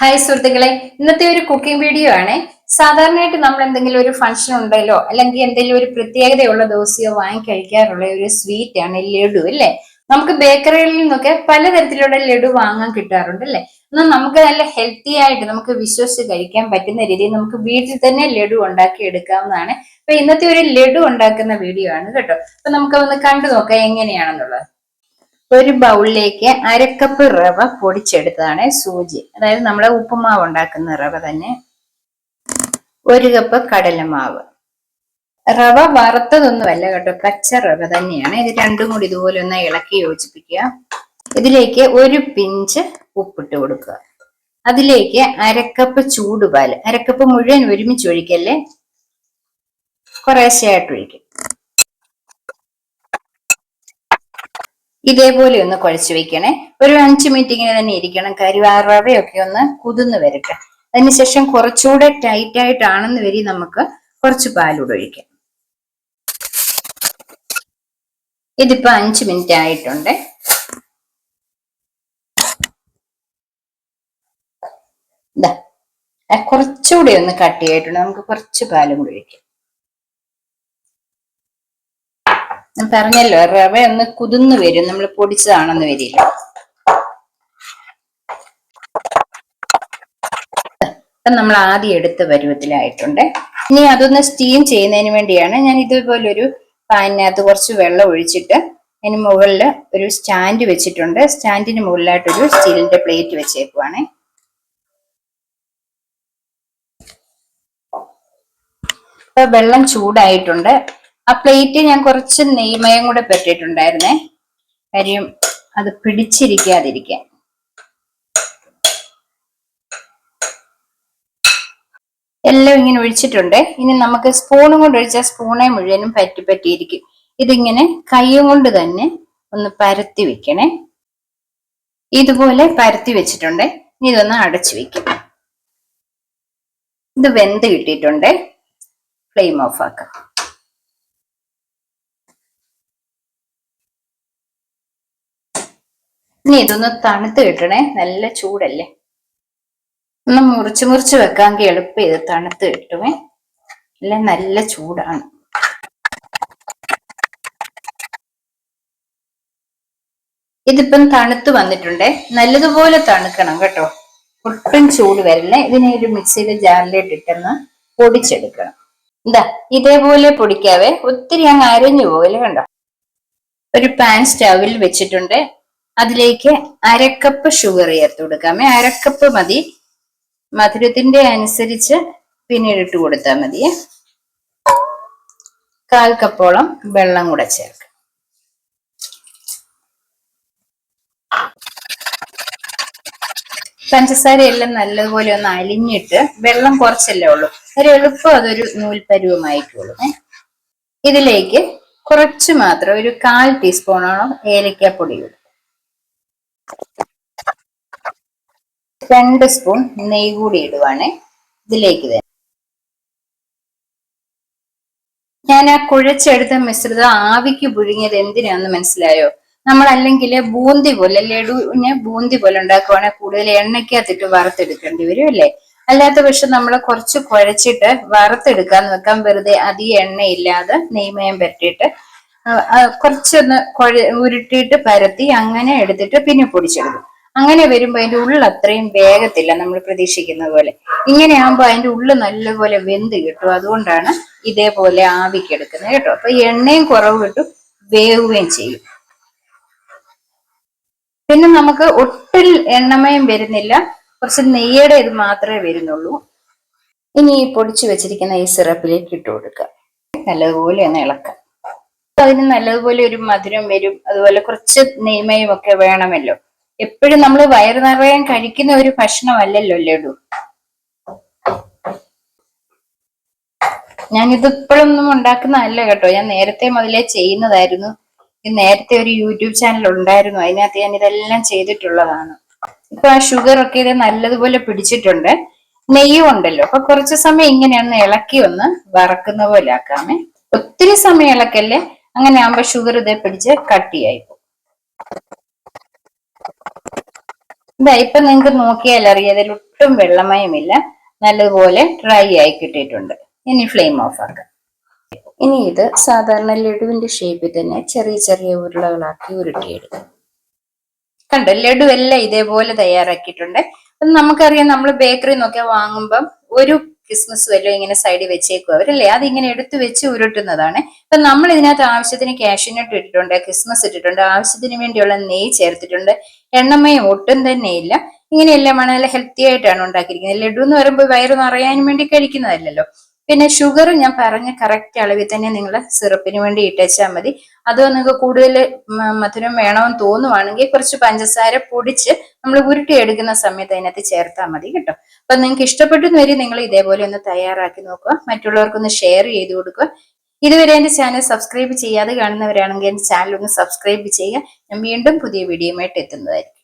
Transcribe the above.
Hi സുഹൃത്തുക്കളെ. ഇന്നത്തെ ഒരു കുക്കിംഗ് വീഡിയോ ആണ്. സാധാരണയായിട്ട് നമ്മൾ എന്തെങ്കിലും ഒരു ഫംഗ്ഷൻ ഉണ്ടല്ലോ അല്ലെങ്കിൽ എന്തെങ്കിലും ഒരു പ്രത്യേകതയുള്ള ദോശയോ വാങ്ങി കഴിക്കാറുള്ള ഒരു സ്വീറ്റ് ആണ് ലഡു അല്ലേ? നമുക്ക് ബേക്കറികളിൽ നിന്നൊക്കെ പലതരത്തിലുള്ള ലഡു വാങ്ങാൻ കിട്ടാറുണ്ട് അല്ലേ? എന്നാൽ നമുക്ക് നല്ല ഹെൽത്തി ആയിട്ട് നമുക്ക് വിശ്വസിച്ച് കഴിക്കാൻ പറ്റുന്ന രീതിയിൽ നമുക്ക് വീട്ടിൽ തന്നെ ലഡു ഉണ്ടാക്കി എടുക്കാവുന്നതാണ് അപ്പൊ ഇന്നത്തെ ഒരു ലഡു ഉണ്ടാക്കുന്ന വീഡിയോ ആണ് കേട്ടോ. അപ്പൊ നമുക്ക് ഒന്ന് കണ്ടു നോക്കാം എങ്ങനെയാണെന്നുള്ളത്. ഒരു ബൗളിലേക്ക് അരക്കപ്പ് റവ പൊടിച്ചെടുത്തതാണ് സൂചി. അതായത് നമ്മളെ ഉപ്പുമാവ് ഉണ്ടാക്കുന്ന റവ തന്നെ. ഒരു കപ്പ് കടലമാവ്. റവ വറുത്തതൊന്നുമല്ല കേട്ടോ പച്ച റവ തന്നെയാണ്. ഇത് രണ്ടും കൂടി ഇതുപോലെ ഒന്ന് ഇളക്കി യോജിപ്പിക്കുക. ഇതിലേക്ക് ഒരു പിഞ്ച് ഉപ്പിട്ട് കൊടുക്കുക. അതിലേക്ക് അരക്കപ്പ് ചൂടുപാൽ അരക്കപ്പ് മുഴുവൻ ഒരുമിച്ച് ഒഴിക്കല്ലേ? കുറേശ്ശെയായിട്ട് ഒഴിക്കും. ഇതേപോലെ ഒന്ന് കുഴച്ചു വെക്കണേ. ഒരു അഞ്ച് മിനിറ്റ് ഇങ്ങനെ തന്നെ ഇരിക്കണം. കരിവാറവയൊക്കെ റവയൊക്കെ ഒന്ന് കുതിർന്ന് വരട്ടെ. അതിനുശേഷം കുറച്ചുകൂടെ ടൈറ്റ് ആയിട്ടാണെന്ന് വരി നമുക്ക് കുറച്ച് പാലൂടെ ഒഴിക്കാം. ഇതിപ്പോ അഞ്ച് മിനിറ്റ് ആയിട്ടുണ്ട്. കുറച്ചുകൂടെ ഒന്ന് കട്ടിയായിട്ടുണ്ട്. നമുക്ക് കുറച്ച് പാലും കൂടി ഒഴിക്കാം. ഞാൻ പറഞ്ഞല്ലോ റവ ഒന്ന് കുതിർന്ന് വരും. നമ്മൾ പൊടിച്ചതാണെന്ന് വരില്ല. നമ്മൾ ആദ്യം എടുത്ത പരുവത്തിലായിട്ടുണ്ട്. ഇനി അതൊന്ന് സ്റ്റീം ചെയ്യുന്നതിന് വേണ്ടിയാണ് ഞാൻ ഇതുപോലെ ഒരു പാനിനകത്ത് കുറച്ച് വെള്ളം ഒഴിച്ചിട്ട് അതിന് മുകളിൽ ഒരു സ്റ്റാൻഡ് വെച്ചിട്ടുണ്ട്. സ്റ്റാൻഡിന് മുകളിലായിട്ടൊരു സ്റ്റീലിന്റെ പ്ലേറ്റ് വെച്ചേക്കുവാണ്. വെള്ളം ചൂടായിട്ടുണ്ട്. ആ പ്ലേറ്റ് ഞാൻ കുറച്ച് നെയ്മയം കൂടെ പെട്ടിട്ടുണ്ടായിരുന്നേ. കാര്യം അത് പിടിച്ചിരിക്കാതിരിക്കാൻ. എല്ലാം ഇങ്ങനെ ഒഴിച്ചിട്ടുണ്ട്. ഇനി നമുക്ക് സ്പൂണും കൊണ്ട് ഒഴിച്ചാൽ സ്പൂണെ മുഴുവനും പറ്റി പറ്റിയിരിക്കും. ഇതിങ്ങനെ കൈയും കൊണ്ട് തന്നെ ഒന്ന് പരത്തി വെക്കണേ. ഇതുപോലെ പരത്തി വെച്ചിട്ടുണ്ട്. ഇനി ഇതൊന്ന് അടച്ചു വെക്കും. ഇത് വെന്ത് കിട്ടിയിട്ടുണ്ട്. ഫ്ലെയിം ഓഫ് ആക്കാം. ഇനി ഇതൊന്ന് തണുത്ത് കിട്ടണേ. നല്ല ചൂടല്ലേ? ഒന്ന് മുറിച്ച് മുറിച്ച് വെക്കാമെങ്കിൽ എളുപ്പം ഇത് തണുത്ത് കിട്ടുമേ അല്ല നല്ല ചൂടാണ്. ഇതിപ്പം തണുത്ത് വന്നിട്ടുണ്ടേ. നല്ലതുപോലെ തണുക്കണം കേട്ടോ. ഒട്ടും ചൂട് വരില്ലേ. ഇതിനെ ഒരു മിക്സിയുടെ ജാറിലേക്ക് ഇട്ടെന്ന് പൊടിച്ചെടുക്കണം. എന്താ ഇതേപോലെ പൊടിക്കാവേ. ഒത്തിരി അങ്ങ് അരഞ്ഞു പോകൽ കണ്ടോ? ഒരു പാൻ സ്റ്റവിൽ വെച്ചിട്ടുണ്ട്. അതിലേക്ക് അരക്കപ്പ് ഷുഗർ ചേർത്ത് കൊടുക്കാമേ അരക്കപ്പ് മതി. മധുരത്തിന്റെ അനുസരിച്ച് പിന്നീട് ഇട്ട് കൊടുത്താൽ മതി. കാൽ കപ്പോളം വെള്ളം കൂടെ ചേർക്കാം. പഞ്ചസാര എല്ലാം നല്ലതുപോലെ ഒന്ന് അലിഞ്ഞിട്ട് വെള്ളം കുറച്ചല്ലേ ഉള്ളൂ. ഒരു എളുപ്പം അതൊരു നൂൽപ്പരുവമായിക്കോളൂ ഇതിലേക്ക് കുറച്ച് മാത്രം ഒരു കാൽ ടീസ്പൂണോളം ഏലക്കാപ്പൊടി ഇടും രണ്ട് സ്പൂൺ നെയ്യ് കൂടി ഇടുവാണ്. ഇതിലേക്ക് തന്നെ ഞാൻ ആ കുഴച്ചെടുത്ത മിശ്രിതം ആവിക്ക് പുഴുങ്ങിയത് എന്തിനാന്ന് മനസ്സിലായോ? നമ്മൾ അല്ലെങ്കിൽ ബൂന്തി പോലെ ലഡുവിനെ ബൂന്തി പോലെ ഉണ്ടാക്കുവാണെങ്കിൽ കൂടുതൽ എണ്ണയ്ക്കകത്തിട്ട് വറുത്തെടുക്കേണ്ടി വരും അല്ലേ? അല്ലാത്ത പക്ഷെ നമ്മൾ കുറച്ച് കുഴച്ചിട്ട് വറുത്തെടുക്കാന്ന് വെക്കാൻ വെറുതെ അധികം എണ്ണയില്ലാതെ നെയ്മയം പറ്റിയിട്ട് കുറച്ചൊന്ന് കുഴ ഉരുട്ടിയിട്ട് പരത്തി അങ്ങനെ എടുത്തിട്ട് പിന്നെ പൊടിച്ചെടുക്കും. അങ്ങനെ വരുമ്പോൾ അതിന്റെ ഉള്ളിൽ അത്രയും വേഗത്തില്ല നമ്മൾ പ്രതീക്ഷിക്കുന്ന പോലെ. ഇങ്ങനെ ആകുമ്പോൾ അതിന്റെ ഉള്ളിൽ നല്ലപോലെ വെന്ത് കിട്ടും. അതുകൊണ്ടാണ് ഇതേപോലെ ആവിക്കെടുക്കുന്നത് കേട്ടോ. അപ്പൊ എണ്ണയും കുറവ് കിട്ടും വേവുകയും ചെയ്യും. പിന്നെ നമുക്ക് ഒട്ടിൽ എണ്ണമയം വരുന്നില്ല. കുറച്ച് നെയ്യുടെ ഇത് മാത്രമേ വരുന്നുള്ളൂ. ഇനി ഈ പൊടിച്ചു വെച്ചിരിക്കുന്ന ഈ സിറപ്പിലേക്ക് ഇട്ട് കൊടുക്കുക. നല്ലതുപോലെ ഒന്ന് ഇളക്കാം അതിന് നല്ലതുപോലെ ഒരു മധുരം വരും. അതുപോലെ കുറച്ച് നെയ്മയും ഒക്കെ വേണമല്ലോ. എപ്പോഴും നമ്മൾ വയറു നിറയാൻ കഴിക്കുന്ന ഒരു ഭക്ഷണമല്ലല്ലോ ലഡു. ഞാനിത് ഇപ്പോഴൊന്നും ഉണ്ടാക്കുന്നതല്ല കേട്ടോ. ഞാൻ നേരത്തെ മുതലേ ചെയ്യുന്നതായിരുന്നു. നേരത്തെ ഒരു യൂട്യൂബ് ചാനൽ ഉണ്ടായിരുന്നു. അതിനകത്ത് ഞാൻ ഇതെല്ലാം ചെയ്തിട്ടുള്ളതാണ്. ഇപ്പൊ ആ ഷുഗർ ഒക്കെ ഇത് നല്ലതുപോലെ പിടിച്ചിട്ടുണ്ട്. നെയ്യും ഉണ്ടല്ലോ. അപ്പൊ കുറച്ച് സമയം ഇങ്ങനെയൊന്ന് ഇളക്കി ഒന്ന് വറക്കുന്ന പോലെ ആക്കാമേ. ഒത്തിരി സമയം ഇളക്കല്ലേ? അങ്ങനെ ആകുമ്പോ ഷുഗർ ഇതേ പിടിച്ച് കട്ടിയായി ഇതാ ഇപ്പൊ നിങ്ങൾക്ക് നോക്കിയാൽ അറിയാതെ ഒട്ടും വെള്ളമയമില്ല. നല്ലതുപോലെ ഡ്രൈ ആയി കിട്ടിയിട്ടുണ്ട്. ഇനി ഫ്ലെയിം ഓഫ് ആക്കാം. ഇനി ഇത് സാധാരണ ലഡുവിന്റെ ഷേപ്പിൽ തന്നെ ചെറിയ ചെറിയ ഉരുളകളാക്കി ഉരുട്ടിയെടുക്കും. കണ്ടോ ലഡു എല്ലാം ഇതേപോലെ തയ്യാറാക്കിയിട്ടുണ്ട്. നമുക്കറിയാം നമ്മൾ ബേക്കറി നോക്കിയാൽ വാങ്ങുമ്പം ഒരു ക്രിസ്മസ് വല്ലോ ഇങ്ങനെ സൈഡിൽ വെച്ചേക്കും അവരല്ലേ അത് ഇങ്ങനെ എടുത്തു വെച്ച് ഉരുട്ടുന്നതാണ്. ഇപ്പൊ നമ്മൾ ഇതിനകത്ത് ആവശ്യത്തിന് കാഷ്യൂനട്ട് ഇട്ടിട്ടുണ്ട് ക്രിസ്മസ് ഇട്ടിട്ടുണ്ട് ആവശ്യത്തിന് വേണ്ടിയുള്ള നെയ് ചേർത്തിട്ടുണ്ട്. എണ്ണമയം ഒട്ടും തന്നെ ഇല്ല. ഇങ്ങനെയെല്ലാമാണ് നല്ല ഹെൽത്തി ആയിട്ടാണ് ഉണ്ടാക്കിയിരിക്കുന്നത്. ലഡു എന്ന് പറയുമ്പോൾ വയറ് നിറയാനും വേണ്ടി കഴിക്കുന്നതല്ലല്ലോ. പിന്നെ ഷുഗർ ഞാൻ പറഞ്ഞ കറക്റ്റ് അളവിൽ തന്നെ നിങ്ങൾ സിറപ്പിന് വേണ്ടി ഇട്ടേച്ചാൽ മതി. അത് നിങ്ങൾക്ക് കൂടുതൽ മധുരം വേണമെന്ന് തോന്നുവാണെങ്കിൽ കുറച്ച് പഞ്ചസാര പൊടിച്ച് നമ്മൾ ഉരുട്ടിയെടുക്കുന്ന സമയത്ത് അതിനകത്ത് ചേർത്താൽ മതി കേട്ടോ. അപ്പൊ നിങ്ങൾക്ക് ഇഷ്ടപ്പെട്ടെന്ന് വരെ നിങ്ങൾ ഇതേപോലെ ഒന്ന് തയ്യാറാക്കി നോക്കുക. മറ്റുള്ളവർക്കൊന്ന് ഷെയർ ചെയ്ത് കൊടുക്കുക. ഇതുവരെ എന്റെ ചാനൽ സബ്സ്ക്രൈബ് ചെയ്യാതെ കാണുന്നവരാണെങ്കിൽ എന്റെ ചാനൽ ഒന്ന് സബ്സ്ക്രൈബ് ചെയ്യുക. ഞാൻ വീണ്ടും പുതിയ വീഡിയോയുമായിട്ട് എത്തുന്നതായിരിക്കും.